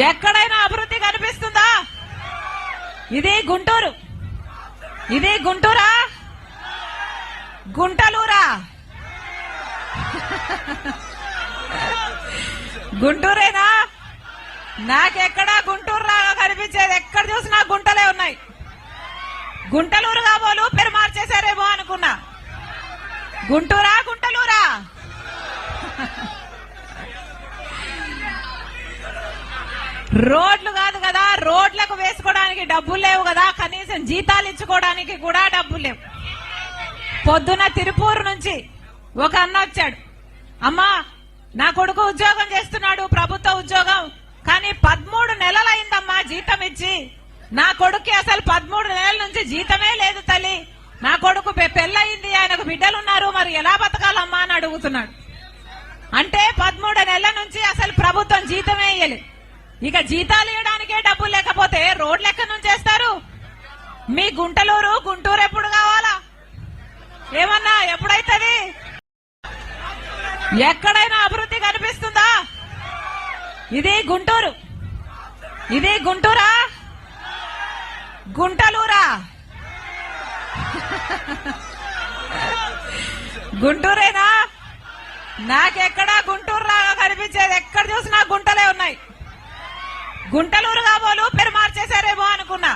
ఎక్కడైనా అభివృద్ధి కనిపిస్తుందా? ఇది గుంటూరు. ఇది గుంటూరా? గుంటలూరా? గుంటూరేనా? నాకెక్కడా గుంటూరు లాగా కనిపించేది? ఎక్కడ చూసినా గుంటలే ఉన్నాయి. గుంటలూరు కాబోలు పేరు మార్చేశారేమో అనుకున్నా. గుంటూరా? రోడ్లు కాదు కదా రోడ్లకు వేసుకోవడానికి డబ్బులు లేవు కదా కనీసం జీతాలు ఇచ్చుకోవడానికి కూడా డబ్బులు లేవు. పొద్దున తిరుపూరు నుంచి ఒక అన్న వచ్చాడు. అమ్మా నా కొడుకు ఉద్యోగం చేస్తున్నాడు ప్రభుత్వ ఉద్యోగం కానీ పదమూడు నెలలైందమ్మా జీతం ఇచ్చి. నా కొడుక్కి అసలు పదమూడు నెలల నుంచి జీతమే లేదు తల్లి. నా కొడుకు పె- పెళ్ళయింది ఆయనకు బిడ్డలున్నారు మరి ఎలా బతకాలమ్మా అని అడుగుతున్నాడు. అంటే పదమూడు నెలల నుంచి అసలు ప్రభుత్వం జీతమే ఇయ్యలేదు. ఇక జీతాలు ఇవ్వడానికే డబ్బులు లేకపోతే రోడ్లు ఎక్కడి నుంచి చేస్తారు మీ గుంటలూరు గుంటూరు ఎప్పుడు కావాలా? ఏమన్నా ఎప్పుడైతుంది? ఎక్కడైనా అభివృద్ధి కనిపిస్తుందా? ఇది గుంటూరు. ఇది గుంటూరా? గుంటలూరా? గుంటూరేనా? నాకెక్కడా గుంటూరు లాగా కనిపించేది ఎక్కడ చూసినా గుంటలే ఉన్నాయి. గుంటలూరు కాబోలు పేరు మార్చేశారేమో అనుకున్నా.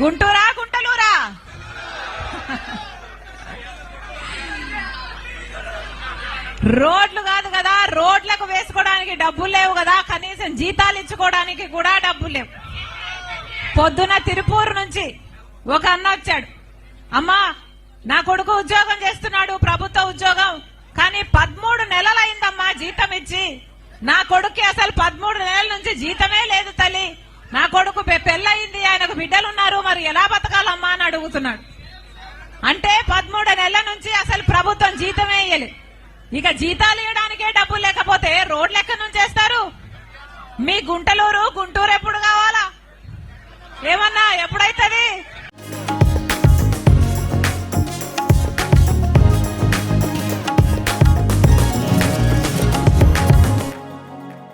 గుంటూరా గుంటలూరా? రోడ్లు కాదు కదా రోడ్లకు వేసుకోవడానికి డబ్బులు లేవు కదా కనీసం జీతాలు ఇచ్చుకోవడానికి కూడా డబ్బులు లేవు. పొద్దున తిరుపూరు నుంచి ఒక అన్న వచ్చాడు. అమ్మా నా కొడుకు ఉద్యోగం చేస్తున్నాడు ప్రభుత్వ ఉద్యోగం. కానీ పదమూడు నెలలైందమ్మా జీతం ఇచ్చి నా కొడుక్కి అసలు పదమూడు నెలలు నుంచి జీతమే లేదు తల్లి. నా కొడుకు పె- పెళ్ళయింది ఆయనకు బిడ్డలున్నారు మరి ఎలా బతకాలమ్మా అని అడుగుతున్నాడు. అంటే పదమూడు నెలల నుంచి అసలు ప్రభుత్వం జీతమే ఇయ్యలేదు ఇక జీతాలు ఇవ్వడానికే డబ్బులు లేకపోతే రోడ్లు ఎక్కడి నుంచి చేస్తారు మీ గుంటలూరు గుంటూరు ఎప్పుడు కావాలా? ఏమన్నా ఎప్పుడైతుంది?